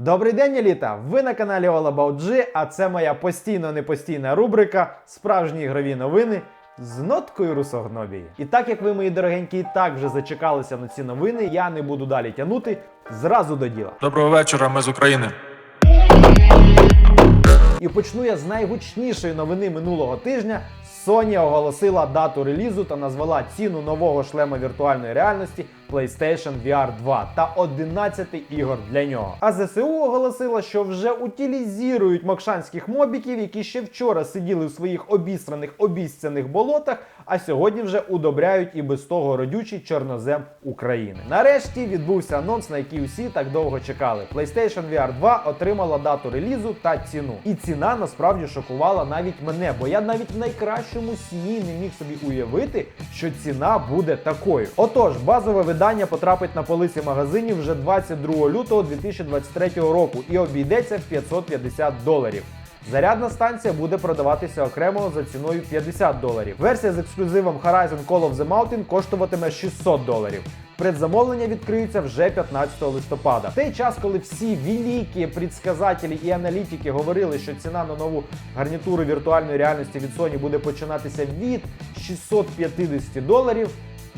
Добрий день, еліта! Ви на каналі All About G, а це моя постійно непостійна рубрика Справжні ігрові новини з ноткою русогнобії. І так як ви, мої дорогенькі, і так вже зачекалися на ці новини, я не буду далі тягнути зразу до діла. Доброго вечора, ми з України. І почну я з найгучнішої новини минулого тижня. Sony оголосила дату релізу та назвала ціну нового шлема віртуальної реальності PlayStation VR 2 та 11 ігор для нього. А ЗСУ оголосила, що вже утилізують мокшанських мобіків, які ще вчора сиділи в своїх обістраних обіцяних болотах, а сьогодні вже удобряють і без того родючий чорнозем України. Нарешті відбувся анонс, на який усі так довго чекали. PlayStation VR 2 отримала дату релізу та ціну. І ціна насправді шокувала навіть мене, бо я навіть в найкращому сні не міг собі уявити, що ціна буде такою. Отож, базове видання потрапить на полиці магазинів вже 22 лютого 2023 року і обійдеться в 550 доларів. Зарядна станція буде продаватися окремо за ціною 50 доларів. Версія з ексклюзивом Horizon Call of the Mountain коштуватиме 600 доларів. Предзамовлення відкриються вже 15 листопада. Той час, коли всі великі предсказателі і аналітики говорили, що ціна на нову гарнітуру віртуальної реальності від Sony буде починатися від 650 доларів.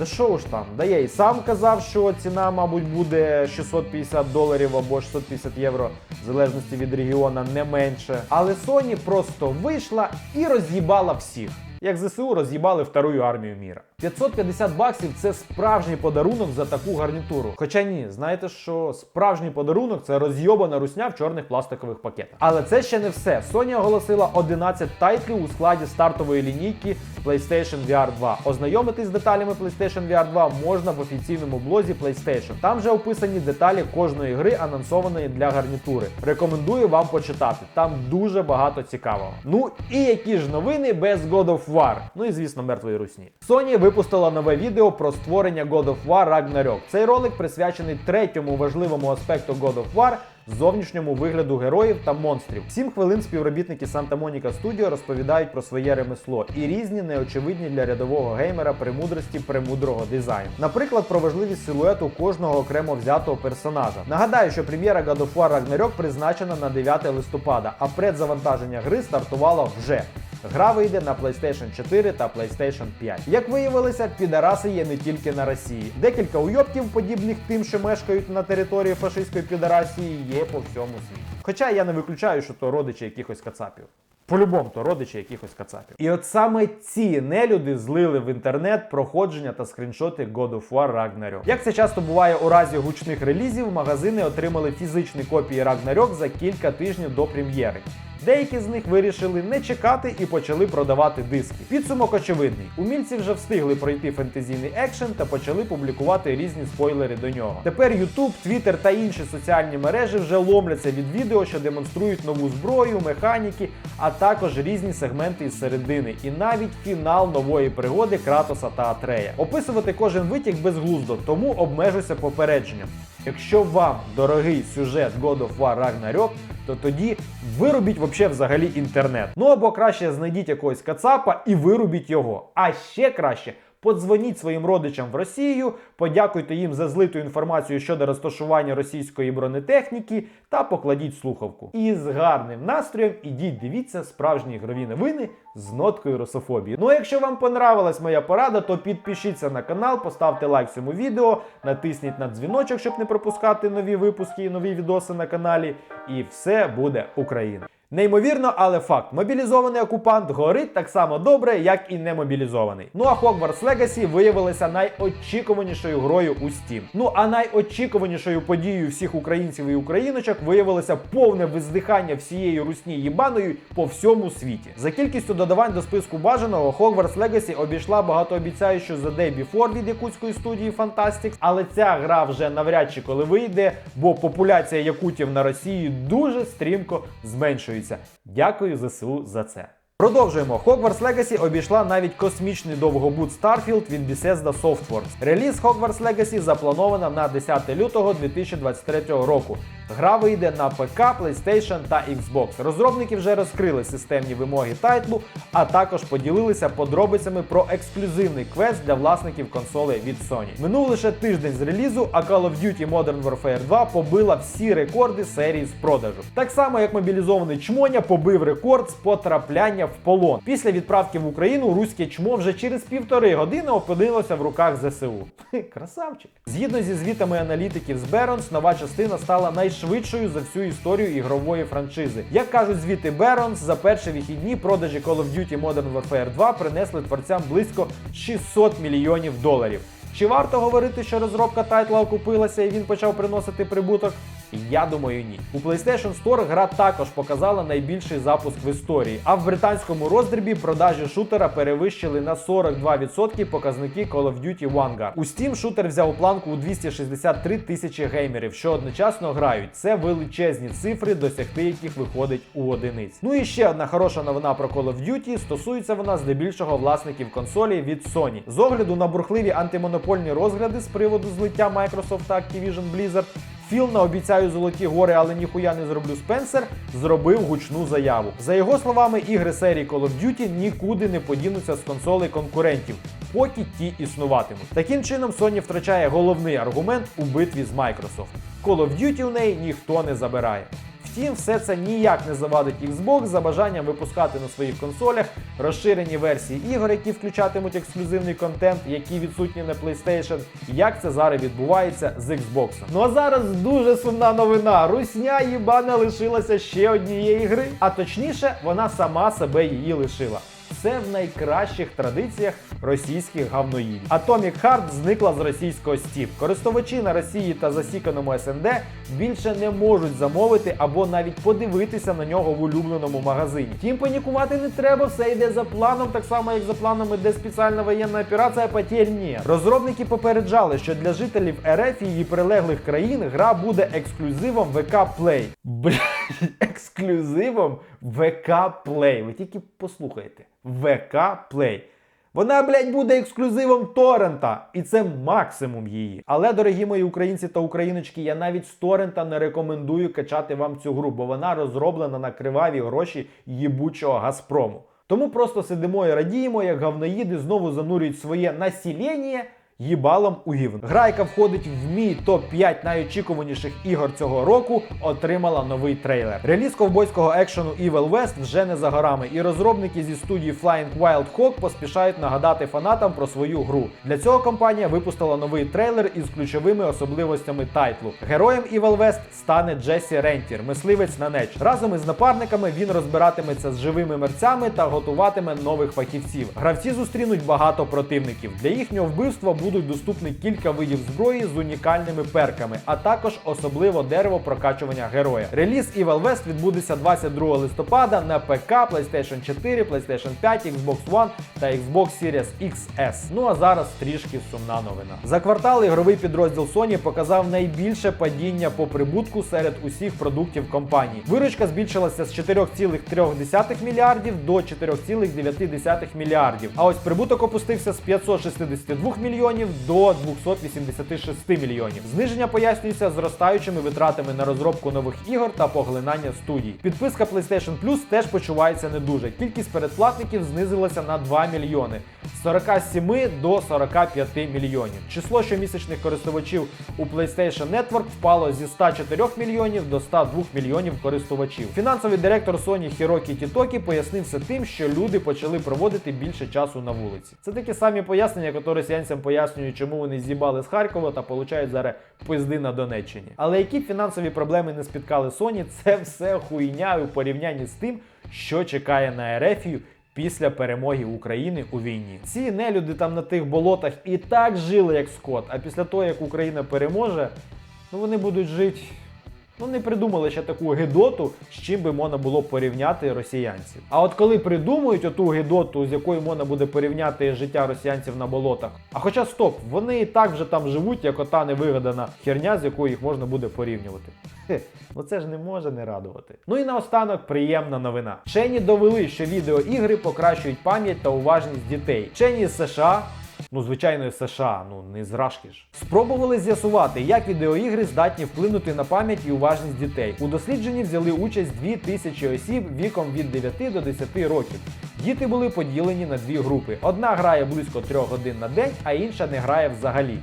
Да що ж там? Да я і сам казав, що ціна, мабуть, буде 650 доларів або 650 євро, в залежності від регіона, не менше. Але Sony просто вийшла і роз'їбала всіх. Як ЗСУ роз'їбали вторую армію міра. 550 баксів це справжній подарунок за таку гарнітуру. Хоча ні, знаєте, що справжній подарунок це розйобана русня в чорних пластикових пакетах. Але це ще не все. Sony оголосила 11 тайтлів у складі стартової лінійки PlayStation VR 2. Ознайомитись з деталями PlayStation VR 2 можна в офіційному блозі PlayStation. Там вже описані деталі кожної гри, анонсованої для гарнітури. Рекомендую вам почитати. Там дуже багато цікавого. Ну і які ж новини без God of War. Ну і звісно, мертвої русні. Sony випустила нове відео про створення God of War Ragnarok. Цей ролик присвячений третьому важливому аспекту God of War зовнішньому вигляду героїв та монстрів. Сім хвилин співробітники Santa Monica Studio розповідають про своє ремесло і різні неочевидні для рядового геймера премудрості премудрого дизайну. Наприклад, про важливість силуету кожного окремо взятого персонажа. Нагадаю, що прем'єра God of War Ragnarok призначена на 9 листопада, а предзавантаження гри стартувало вже. Гра вийде на PlayStation 4 та PlayStation 5. Як виявилося, підараси є не тільки на Росії. Декілька уйобків, подібних тим, що мешкають на території фашистської підарасії, є по всьому світі. Хоча я не виключаю, що то родичі якихось кацапів. По-любому, то родичі якихось кацапів. І от саме ці нелюди злили в інтернет проходження та скріншоти God of War Ragnarok. Як це часто буває у разі гучних релізів, магазини отримали фізичні копії Ragnarok за кілька тижнів до прем'єри. Деякі з них вирішили не чекати і почали продавати диски. Підсумок очевидний. Умільці вже встигли пройти фентезійний екшен та почали публікувати різні спойлери до нього. Тепер YouTube, Twitter та інші соціальні мережі вже ломляться від відео, що демонструють нову зброю, механіки, а також різні сегменти із середини, і навіть фінал нової пригоди Кратоса та Атрея. Описувати кожен витік безглуздо, тому обмежуся попередженням. Якщо вам дорогий сюжет God of War Ragnarok, то тоді вирубіть вообще взагалі інтернет. Ну або краще знайдіть якогось кацапа і вирубіть його. А ще краще. Подзвоніть своїм родичам в Росію, подякуйте їм за злиту інформацію щодо розташування російської бронетехніки та покладіть слухавку. І з гарним настроєм ідіть дивіться справжні ігрові новини з ноткою русофобії. Ну а якщо вам понравилась моя порада, то підпишіться на канал, поставте лайк цьому відео, натисніть на дзвіночок, щоб не пропускати нові випуски і нові відоси на каналі. І все буде Україна. Неймовірно, але факт: мобілізований окупант горить так само добре, як і немобілізований. Ну а Hogwarts Legacy виявилася найочікуванішою грою у Steam. Ну а найочікуванішою подією всіх українців і україночок виявилося повне виздихання всієї русні їбаною по всьому світі. За кількістю додавань до списку бажаного Hogwarts Legacy обійшла багатообіцяючу The Day Before від якутської студії Fantastics, але ця гра вже навряд чи коли вийде, бо популяція якутів на Росії дуже стрімко зменшується. Дякую ЗСУ за це. Продовжуємо. Hogwarts Legacy обійшла навіть космічний довгобут Starfield від Bethesda Softworks. Реліз Hogwarts Legacy заплановано на 10 лютого 2023 року. Гра вийде на ПК, PlayStation та Xbox. Розробники вже розкрили системні вимоги тайтлу, а також поділилися подробицями про ексклюзивний квест для власників консолей від Sony. Минув лише тиждень з релізу, а Call of Duty Modern Warfare 2 побила всі рекорди серії з продажу. Так само, як мобілізований чмоня побив рекорд з потрапляння в полон. Після відправки в Україну руське чмо вже через півтори години опинилося в руках ЗСУ. Красавчик. Згідно зі звітами аналітиків з Беронс, нова частина стала найшвидшою за всю історію ігрової франшизи. Як кажуть звіти Беронс, за перші вихідні продажі Call of Duty Modern Warfare 2 принесли творцям близько 600 мільйонів доларів. Чи варто говорити, що розробка тайтла окупилася і він почав приносити прибуток? Я думаю, ні. У PlayStation Store гра також показала найбільший запуск в історії. А в британському роздрібі продажі шутера перевищили на 42% показники Call of Duty Vanguard. У Steam шутер взяв планку у 263 тисячі геймерів, що одночасно грають. Це величезні цифри, досягти яких виходить у одиниць. Ну і ще одна хороша новина про Call of Duty стосується вона здебільшого власників консолі від Sony. З огляду на бурхливі антимонопольні розгляди з приводу злиття Microsoft та Activision Blizzard, Філ наобіцяю золоті гори, але ніхуя не зроблю Спенсер, зробив гучну заяву. За його словами, ігри серії Call of Duty нікуди не подінуться з консолей конкурентів, поки ті існуватимуть. Таким чином, Sony втрачає головний аргумент у битві з Microsoft. Call of Duty у неї ніхто не забирає. Втім, все це ніяк не завадить Xbox за бажанням випускати на своїх консолях розширені версії ігор, які включатимуть ексклюзивний контент, які відсутні на PlayStation, як це зараз відбувається з Xbox. Ну а зараз дуже сумна новина. Русня їбана лишилася ще однієї гри, а точніше, вона сама себе її лишила. Все в найкращих традиціях російських гавноїдів. Atomic Heart зникла з російського Steam. Користувачі на Росії та засіканому СНД більше не можуть замовити або навіть подивитися на нього в улюбленому магазині. Тім панікувати не треба, все йде за планом, так само як за планом іде спеціальна воєнна операція потерь ні. Розробники попереджали, що для жителів РФ і її прилеглих країн гра буде ексклюзивом ВК Play. Блять, ексклюзивом ВК Play. Ви тільки послухайте. ВК Play. Вона, блядь, буде ексклюзивом торрента, і це максимум її. Але, дорогі мої українці та україночки, я навіть з торрента не рекомендую качати вам цю гру, бо вона розроблена на криваві гроші їбучого Газпрому. Тому просто сидимо і радіємо, як гавноїди знову занурюють своє населення їбалом у гівн. Гра, яка входить в мій топ-5 найочікуваніших ігор цього року, отримала новий трейлер. Реліз ковбойського екшену Evil West вже не за горами, і розробники зі студії Flying Wild Hog поспішають нагадати фанатам про свою гру. Для цього компанія випустила новий трейлер із ключовими особливостями тайтлу. Героєм Evil West стане Джесі Рентір, мисливець на неч. Разом із напарниками він розбиратиметься з живими мерцями та готуватиме нових фахівців. Гравці зустрінуть багато противників. Для їхнього вбивства будуть доступні кілька видів зброї з унікальними перками, а також особливо дерево прокачування героя. Реліз Evil West відбудеться 22 листопада на ПК, PlayStation 4, PlayStation 5, Xbox One та Xbox Series XS. Ну а зараз трішки сумна новина. За квартал ігровий підрозділ Sony показав найбільше падіння по прибутку серед усіх продуктів компанії. Виручка збільшилася з 4,3 мільярдів до 4,9 мільярдів. А ось прибуток опустився з 562 мільйонів до 286 мільйонів. Зниження пояснюється зростаючими витратами на розробку нових ігор та поглинання студій. Підписка PlayStation Plus теж почувається не дуже. Кількість передплатників знизилася на 2 мільйони з 47 до 45 мільйонів. Число щомісячних користувачів у PlayStation Network впало зі 104 мільйонів до 102 мільйонів користувачів. Фінансовий директор Sony Хірокі Тітокі пояснив це тим, що люди почали проводити більше часу на вулиці. Це такі самі пояснення, які росіянцям пояснюють, чому вони з'їбали з Харкова та получають зараз пизди на Донеччині. Але які фінансові проблеми не спіткали Sony, це все хуйня у порівнянні з тим, що чекає на Ерефію після перемоги України у війні. Ці нелюди там на тих болотах і так жили, як скот. А після того, як Україна переможе, ну вони будуть жити Ну не придумали ще таку гидоту, з чим би можна було порівняти росіянців. А от коли придумують оту гидоту, з якою можна буде порівняти життя росіянців на болотах. А хоча стоп, вони і так вже там живуть, як ота невигадана херня, з якою їх можна буде порівнювати. Хе, ну це ж не може не радувати. Ну і наостанок приємна новина. Вчені довели, що відеоігри покращують пам'ять та уважність дітей. Вчені з США. Ну, звичайно, США, ну не з Рашки ж. Спробували з'ясувати, як відеоігри здатні вплинути на пам'ять і уважність дітей. У дослідженні взяли участь 2000 осіб віком від 9 до 10 років. Діти були поділені на дві групи. Одна грає близько 3 годин на день, а інша не грає взагалі.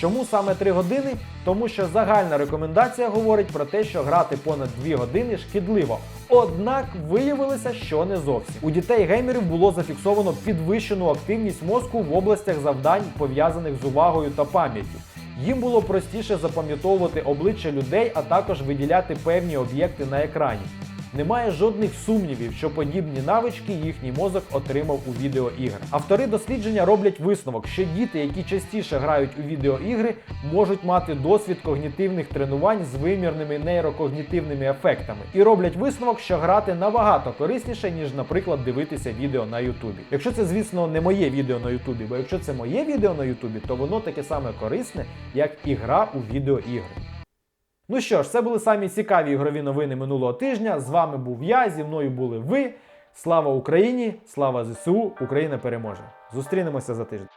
Чому саме 3 години? Тому що загальна рекомендація говорить про те, що грати понад 2 години шкідливо. Однак виявилося, що не зовсім. У дітей геймерів було зафіксовано підвищену активність мозку в областях завдань, пов'язаних з увагою та пам'яттю. Їм було простіше запам'ятовувати обличчя людей, а також виділяти певні об'єкти на екрані. Немає жодних сумнівів, що подібні навички їхній мозок отримав у відеоіграх. Автори дослідження роблять висновок, що діти, які частіше грають у відеоігри, можуть мати досвід когнітивних тренувань з вимірними нейрокогнітивними ефектами, і роблять висновок, що грати набагато корисніше, ніж, наприклад, дивитися відео на Ютубі. Якщо це, звісно, не моє відео на Ютубі, бо якщо це моє відео на Ютубі, то воно таке саме корисне, як і гра у відеоігри. Ну що ж, це були самі цікаві ігрові новини минулого тижня. З вами був я, зі мною були ви. Слава Україні! Слава ЗСУ! Україна переможе! Зустрінемося за тиждень.